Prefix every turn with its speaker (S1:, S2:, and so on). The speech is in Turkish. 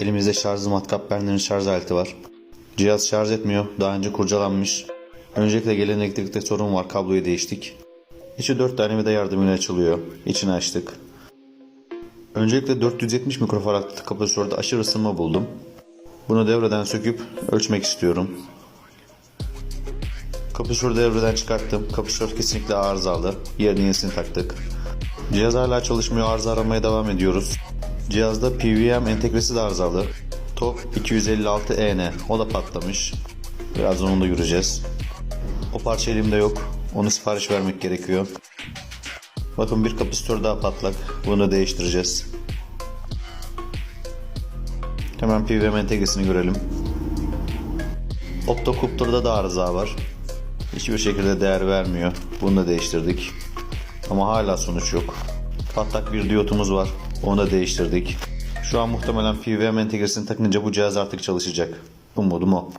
S1: Elimizde şarjlı matkap Berner'in şarj aleti var. Cihaz şarj etmiyor. Daha önce kurcalanmış. Öncelikle gelen elektrikte sorun var. Kabloyu değiştik. İçi 4 tane vida yardımıyla açılıyor. İçini açtık. Öncelikle 470 mikrofarad kapasitörde aşırı ısınma buldum. Bunu devreden söküp ölçmek istiyorum. Kapasitörü devreden çıkarttım. Kapasitör kesinlikle arızalı. Yerine yenisini taktık. Cihaz hala çalışmıyor. Arıza aramaya devam ediyoruz. Cihazda PWM entegresi de arızalı. TOP 256EN. O da patlamış. Biraz onu da yürüyeceğiz. O parça elimde yok. Onu sipariş vermek gerekiyor. Bakın bir kapasitör daha patlak. Bunu değiştireceğiz. Hemen PWM entegresini görelim. Optocupter'da da arıza var. Hiçbir şekilde değer vermiyor. Bunu da değiştirdik. Ama hala sonuç yok. Patlak bir diyotumuz var. Onu da değiştirdik. Şu an muhtemelen PWM entegresini takınca bu cihaz artık çalışacak. Umudum o.